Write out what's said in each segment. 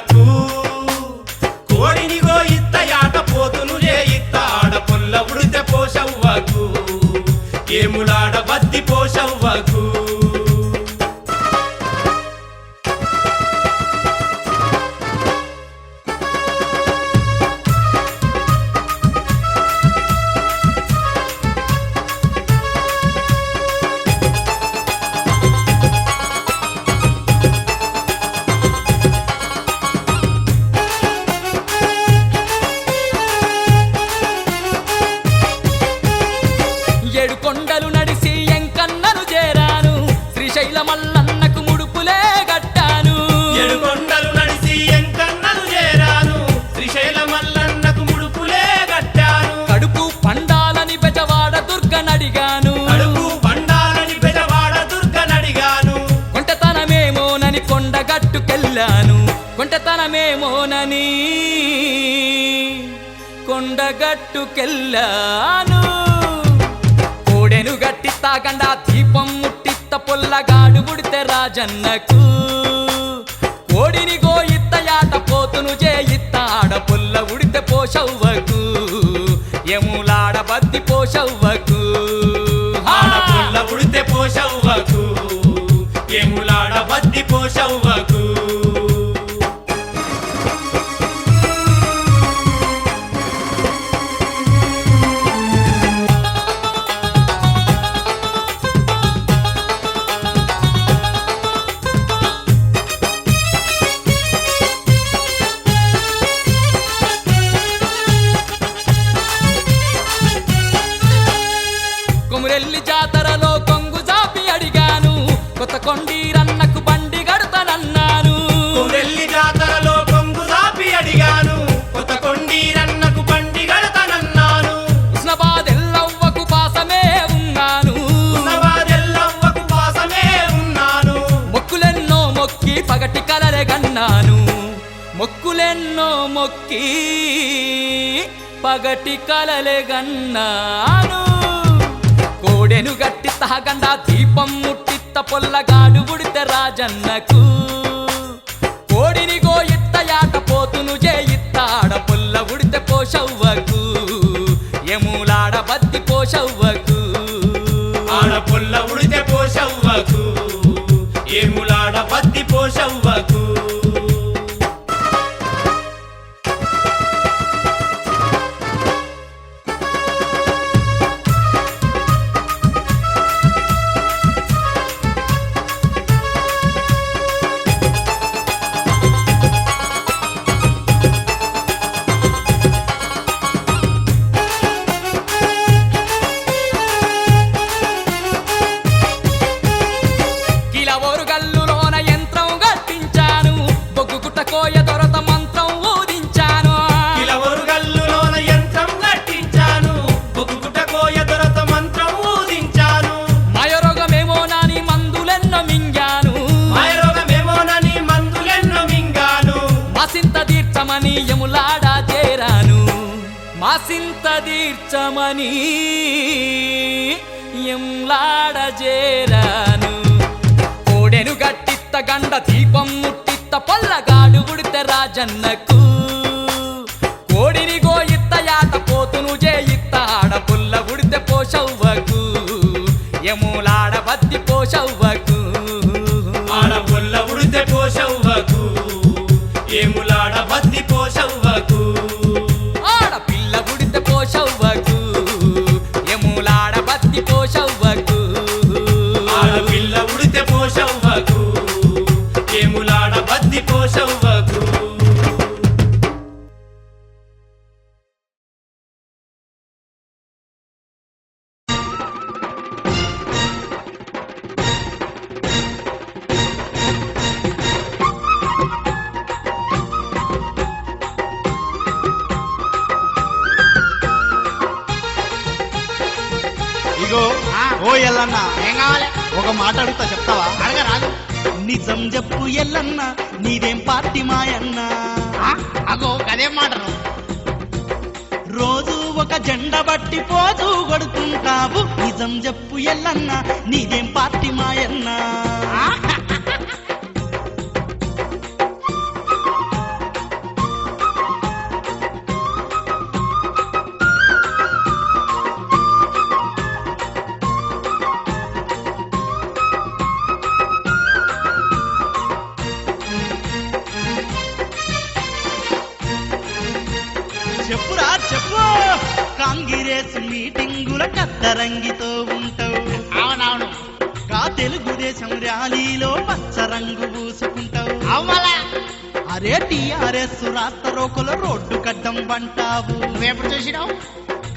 రాజన్నకు కోడిని గోయిత్త యాట పోతును చేయిత్త ఆడ పొల్ల ఉడితే పోషవ్వకు. ఏములాడ బద్ది పోషవ్వకు. కొంటతనమేమోనని కొండగట్టుకెళ్ళాను. కోడెను గట్టి తాగండా దీపం ముట్టిత్త పొల్లగాడు ఉడితే రాజన్నకు. కోడిని గోయిత్త యాట పోతును చేయిత్త ఆడ పొల్ల ఉడితే పోషవ్వకు. ఎములాడ బద్ది పోషవ్వకు. ఆడ పుల్ల ఉడితే పోషవ్వకు. ఏములాడ బద్ది పోషవ్వకు. కొమురెల్లి జాతరలో కొంగు జాపి అడిగాను. కొత్త కొండీరన్నకు బండి గడతానన్నాను కొరెల్లి జాతరలో కొంగు దాపి అడిగాను. కొత్త కొండీరన్నకు బండి గడతనన్నాను ఉస్నాబాద్ ఎల్లవ్వకు పాసమే ఉన్నాను. ఉన్నవారెల్లవ్వకు పాసమే ఉన్నాను. మొక్కులెన్నో మొక్కి పగటి కలలే గన్నాను. మొక్కులెన్నో మొక్కి పగటి కలలే గన్నాను. కోడెను గట్టి తహగండా దీపం ముట్టిత్త పొల్లగాడు ఉడితే రాజన్నకు. కోడిని గోయిత్త యాట పోతును చేయిత్త ఆడ పొల్ల ఉడితే పోషవ్వకు. ఎములాడ బద్ది పోషవ్వకు. ఆడ పొల్ల ఉడితే పోషవ్వకు. ఏములాడ బద్ది పోషవ్వకు. గండ దీపం ముట్టిత్త పల్లగాడు ఉడితే రాజన్నకు. కోడిని గోయిత్త యాట పోతును చేయిత్త ఆడ పుల్ల ఉడితే పోషవ్వకు ఒక మాట అడుగుతా చెప్తావా? అడగరాదు. నిజం చెప్పు ఎల్లన్న నీదేం పార్టీ మాయన్న. అగో అదేం మాటను రోజు ఒక జెండ బట్టి పోతూ కొడుతుంటావు. నిజం చెప్పు ఎల్లన్న నీదేం పార్టీ మాయన్న. తెలుగుదేశం ర్యాలీలో పచ్చ రంగు పూసుకుంటావు. అరే టిఆర్ఎస్ రాష్ట్ర రోకల రోడ్డు కడ్డం పంటావు. నువ్వెప్పుడు చూసినావు?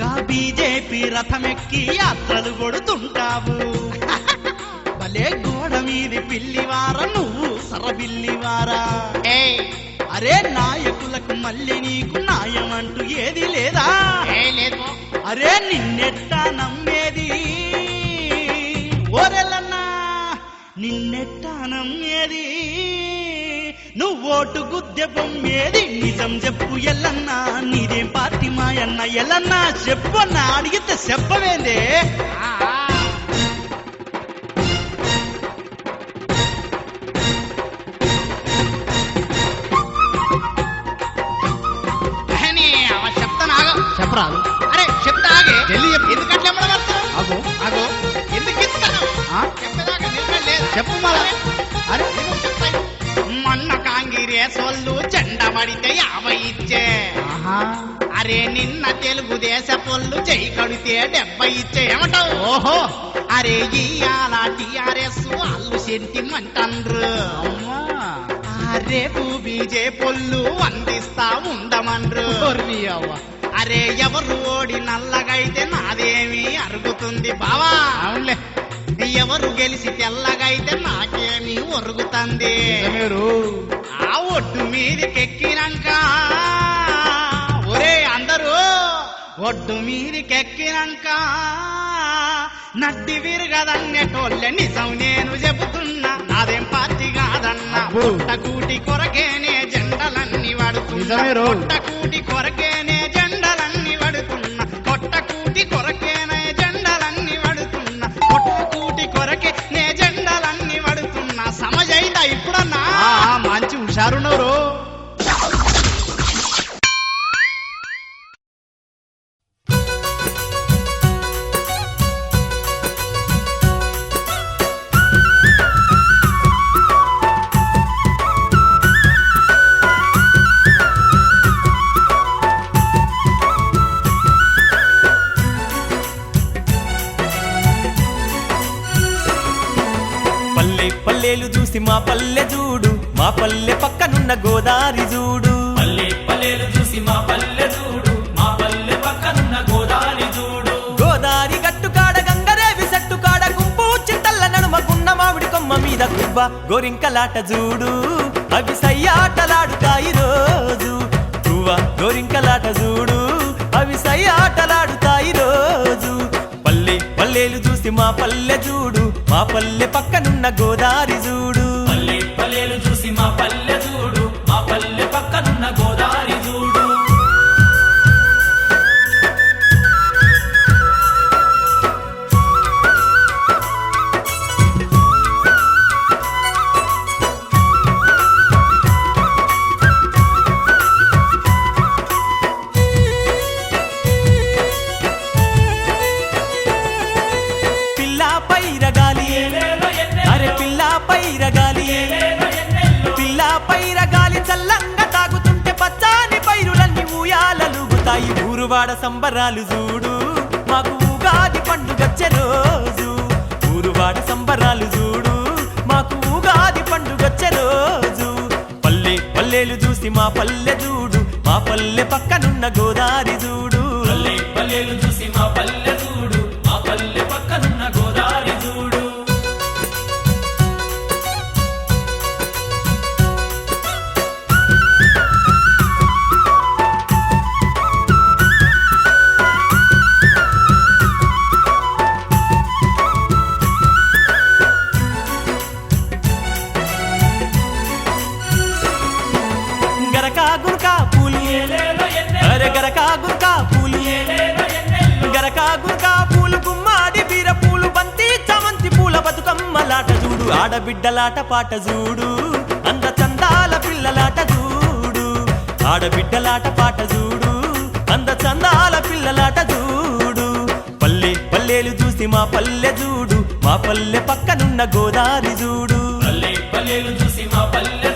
గా బీజేపీ రథమెక్కి యాత్రలు కొడుతుంటావు. భలే గోడ మీది పిల్లివార నువ్వు సరబిల్లివారా. అరే నాయకులకు మళ్ళీ నీకు న్యాయమంటూ ఏది లేదా. అరే నిన్నెట్టా నమ్మేది? ఓరెల్లన్నా నిన్నెట్టా నమ్మేది నువ్వు ఓటు గుద్దె బొమ్మేది? నిజం చెప్పు ఎల్లన్నా నీదేం పార్టీ మాయన్న ఎల్లన్నా చెప్పు అన్న అడిగితే చెప్పవేందే? చెప్పరాదు. అరే చెప్తా ఆగే. జల్ది చెప్పు. ఎందుకట్లా ఎమ్మడబడతావు? అగో అగో ఎందుకు ఇస్తాను. చెప్పు. అరే చెప్తాను. మొన్న కాంగ్రెస్ వాళ్ళు జెండ పడితే యాభై ఇచ్చే. అరే నిన్న తెలుగుదేశ పొల్లు చేయి కడితే డెబ్బై ఇచ్చే ఏమంటావు ఓహో. అరే ఇయాల టిఆర్ఎస్ వాళ్ళు అమ్మా. రేపు బీజే పొల్లు ఉండమన్రు. ఓర్ని అవ్వ. అరే ఎవరు ఓడి నల్లగైతే నాదేమి అరుగుతుంది బావా? అవునులే. ఎవరు గెలిచి తెల్లగైతే నాకేమి ఒరుగుతుంది. ఆ ఒడ్డు మీదికెక్కినాక ఒరే అందరూ ఒడ్డు మీదికెక్కినాక నడ్డి విరగదన్నెటోళ్ళే నిజం నేను చెబుతున్నా నాదేం పార్టీ కాదన్నా అబ్బో. కూటి కొరకేనే జెండలన్నీ వాడుతున్నా నిజమేరో. కూటి ಶಾರುಣ್ ಅವರು మీద గోరింకలాట చూడు అవి సయ్యాటలాడుతాయి రోజు గువ్వ గోరింకలాట చూడు అవి సయ్యాటలాడుతాయి రోజు పల్లె పల్లెలు చూసి మా పల్లె చూడు మా పల్లె పక్కనున్న గోదారి చూడు పల్లె పల్లెలు చూసి మా పల్లె ఊయాలలుగుతాయి సంబరాలు చూడు. మాకు ఉగాది పండుగచ్చే రోజు. ఊరువాడ సంబరాలు చూడు. మాకు ఉగాది పండుగచ్చే రోజు. పల్లె పల్లెలు చూసి మా పల్లె చూడు. మా పల్లె పక్కనున్న గోదారి చూడు. పల్లె పల్లెలు చూసి మా పల్లె చూడు ఆడబిడ్డలాట పాట చూడు అంద చందాల పిల్లలాట చూడు. ఆడబిడ్డలాట పాట చూడు అంద చందాల పిల్లలాట చూడు. పల్లె పల్లెలు చూసి మా పల్లె చూడు మా పల్లె పక్కనున్న గోదావరి చూడు. పల్లె పల్లెలు చూసి మా పల్లె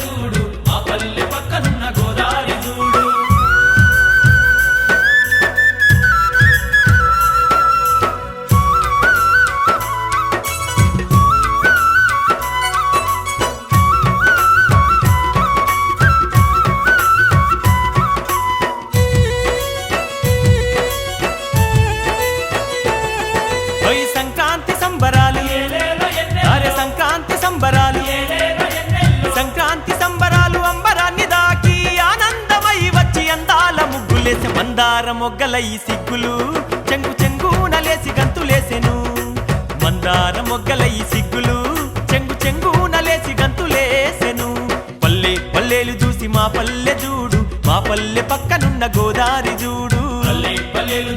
మందార మొగ్గల ఈ సిగ్గులు చెంగు చెంగునలేసి గంతులేసెను. మందార మొగ్గల ఈ సిగ్గులు చెంగు చెంగునలేసి గంతులేసెను. పల్లె పల్లెలు చూసి మా పల్లె చూడు మా పల్లె పక్కనున్న గోదారి చూడు. పల్లె పల్లెలు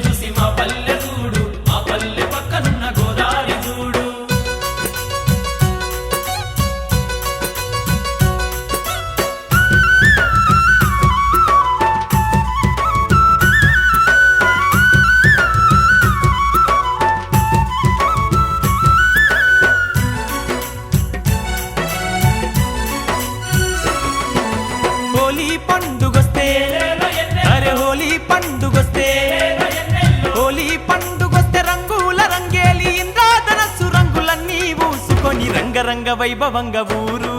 రంగరంగ వైభవంగ ఊరు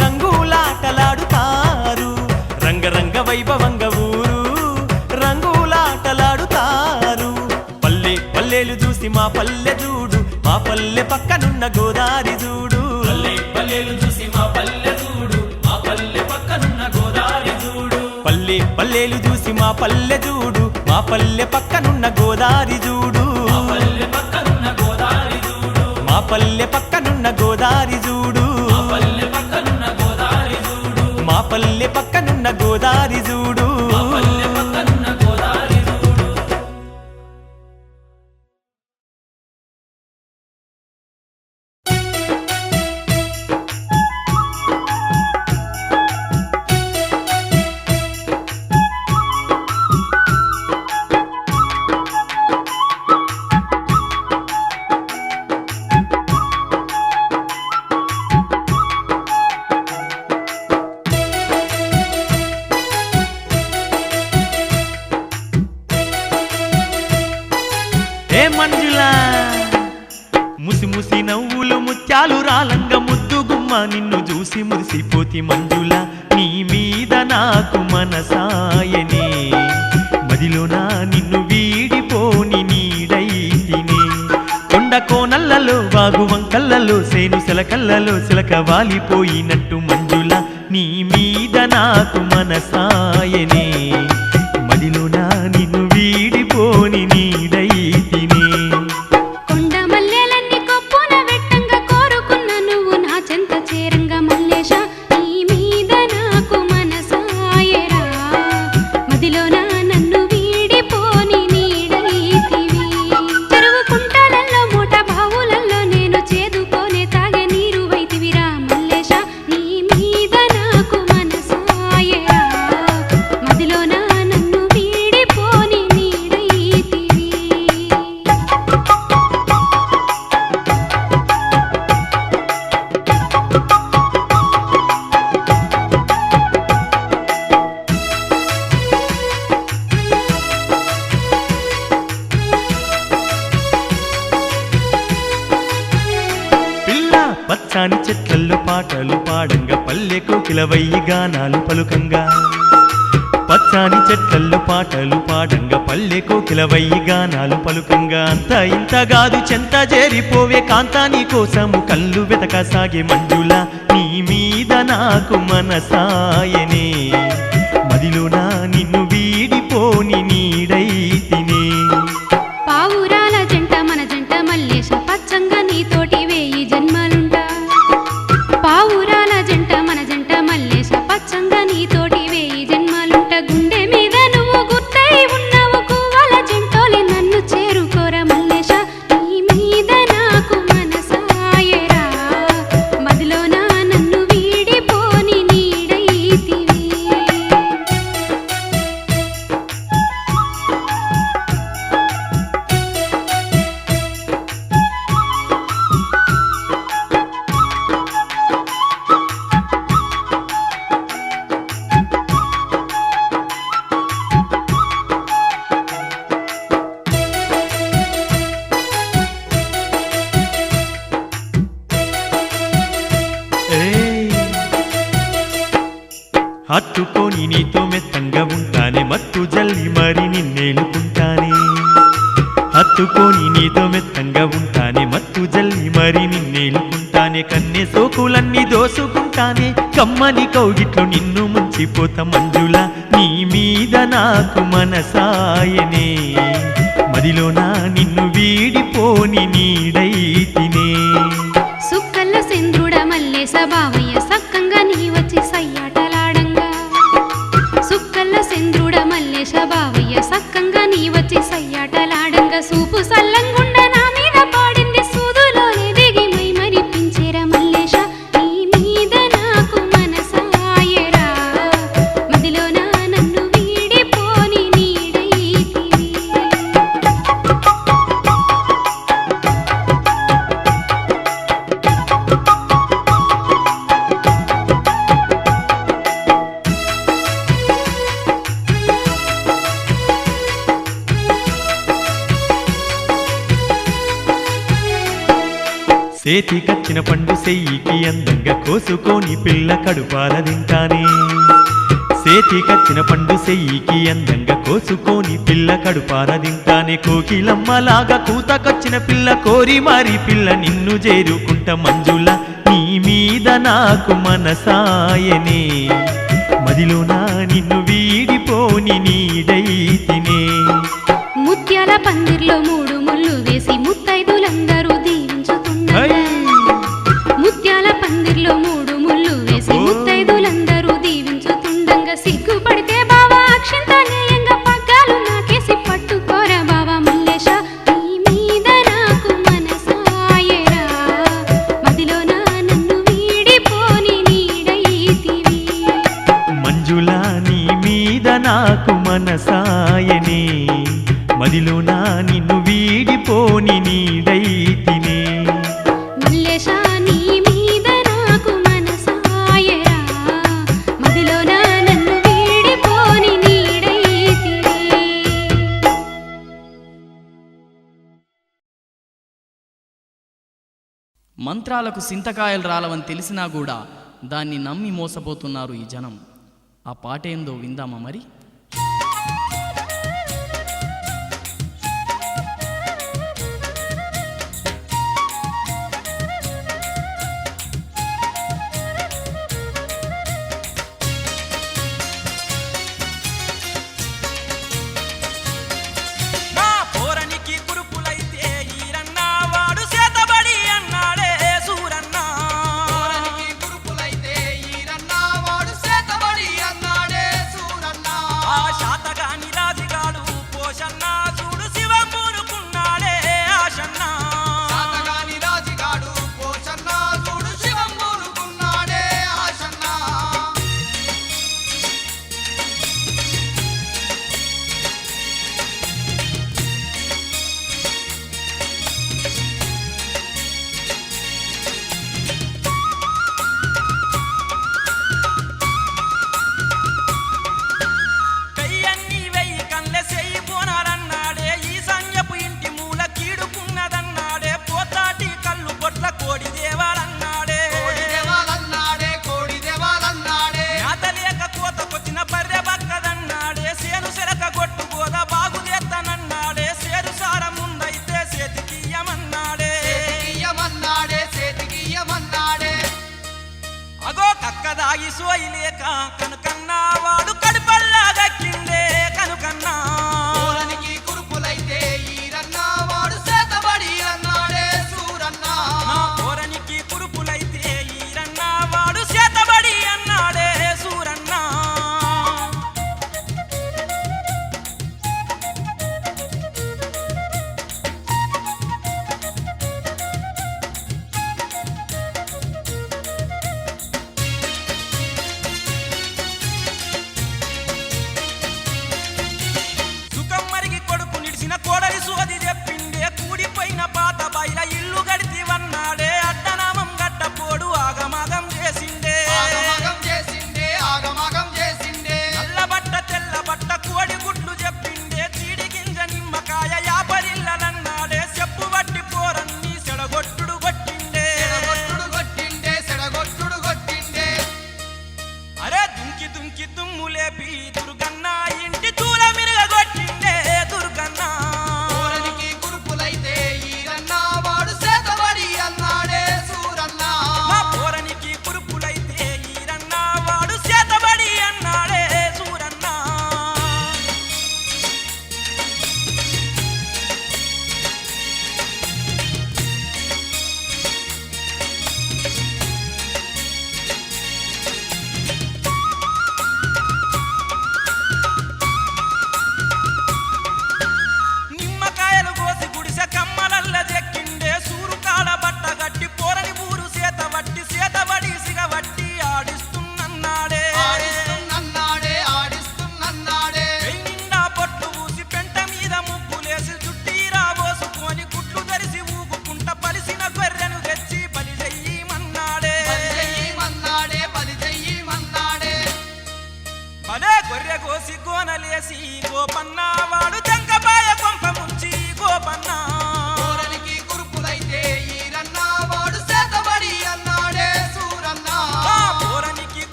రంగులాటలాడుతారు. రంగరంగ వైభవంగ ఊరు రంగులాటలాడుతారు. పల్లె పల్లెలు చూసి మా పల్లె చూడు మా పల్లె పక్కనున్న గోదారి చూడు. పల్లె పల్లెలు చూసి మా పల్లె చూడు మా పల్లె పక్కనున్న గోదారి చూడు. పల్లె పల్లెలు చూసి మా పల్లె చూడు మా పల్లె పక్కనున్న గోదారి చూడు. మా పల్లె పక్కనున్న గోదారి చూడు. మా పల్లె పక్కనున్న గోదారి చూడు. మా పల్లె పక్కనున్న గోదారి చూడు. మా పల్లె పక్కనున్న గోదారి మురిసిపోతి మంజుల నీ మీద నాకు మనసాయనే. మదిలోనా నిన్ను వీడిపోని నీడైతినే కొండ కోనల్లలో వాగు వంకల్లలో సేను సెలకల్లలో సిలక వాలిపోయినట్టు మంజుల నీ మీద నాకు మనసాయనే. మదిలోన కోకిలవయ్యి గానాలు పలుకంగా. పచ్చాని చెట్లల్లో పాటలు పాడంగా పల్లె కోకిలవయ్యి గానాలు పలుకంగా. అంత ఇంత కాదు చెంత చేరిపోవే కాంతాని కోసము కళ్ళు వెతక సాగే మంజుల. నీ మీద నాకు మనసాయనే. మదిలోనా నిన్ను వీ కమ్మని కౌగిట్లో నిన్ను ముంచిపోతామని చేతికచ్చిన పండు సెయ్యికి అందంగా కోసుకొని పిల్ల కడుపాల తింటానే. చేతికచ్చిన పండు సెయ్యికి అందంగా కోసుకొని పిల్ల కడుపార తింటానే. కోకిలమ్మలాగా కూతకొచ్చిన పిల్ల కోరి మారి పిల్ల నిన్ను చేరుకుంట మంజుల నీ మీద నాకు మనసాయనే. మదిలోనా నిన్ను వీడిపోని నీడైతినే ముత్యాల పందిర్లో మూడు నాకు సింతకాయలు రాలవని తెలిసినా కూడా దాన్ని నమ్మి మోసపోతున్నారు ఈ జనం. ఆ పాటేందో విందామా మరి?